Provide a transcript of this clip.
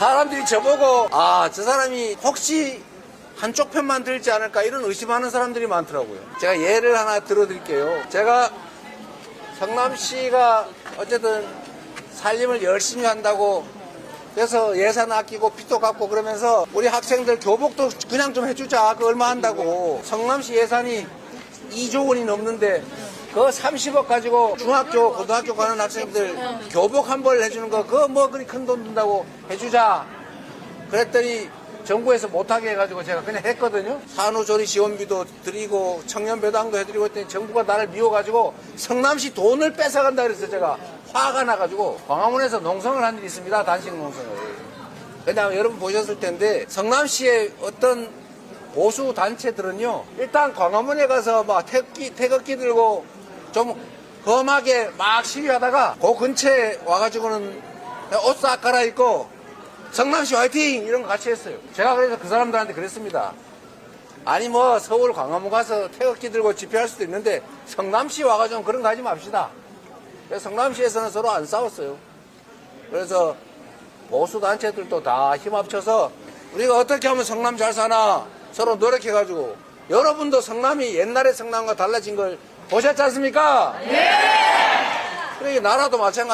사람들이 저보고 아 저 사람이 혹시 한쪽 편만 들지 않을까 이런 의심하는 사람들이 많더라고요. 제가 예를 하나 들어드릴게요. 제가 성남시가 어쨌든 살림을 열심히 한다고 그래서 예산 아끼고 빚도 갚고 그러면서 우리 학생들 교복도 그냥 좀 해주자. 그 얼마 한다고. 성남시 예산이 2조 원이 넘는데 그 30억 가지고 중학교, 고등학교 가는 학생들 교복 한 벌 해주는 거 그거 뭐 그리 큰 돈 든다고 해주자. 그랬더니 정부에서 못하게 해가지고 제가 그냥 했거든요. 산후조리 지원비도 드리고 청년배당도 해드리고 했더니 정부가 나를 미워가지고 성남시 돈을 뺏어간다 그래서 제가 화가 나가지고 광화문에서 농성을 한 일이 있습니다. 단식 농성을. 그냥 여러분 보셨을 텐데 성남시의 어떤 보수 단체들은요 일단 광화문에 가서 막 태극기, 태극기 들고 좀 험하게 막 시위하다가 그 근처에 와가지고는 옷 싹 갈아입고 성남시 화이팅! 이런 거 같이 했어요. 제가 그래서 그 사람들한테 그랬습니다. 아니 뭐 서울 광화문 가서 태극기 들고 집회할 수도 있는데 성남시 와가지고 그런 거 하지 맙시다. 성남시에서는 서로 안 싸웠어요. 그래서 보수 단체들도 다 힘 합쳐서 우리가 어떻게 하면 성남 잘 사나 서로 노력해가지고 여러분도 성남이 옛날의 성남과 달라진 걸 보셨지 않습니까? 네! 그러니까 나라도 마찬가지.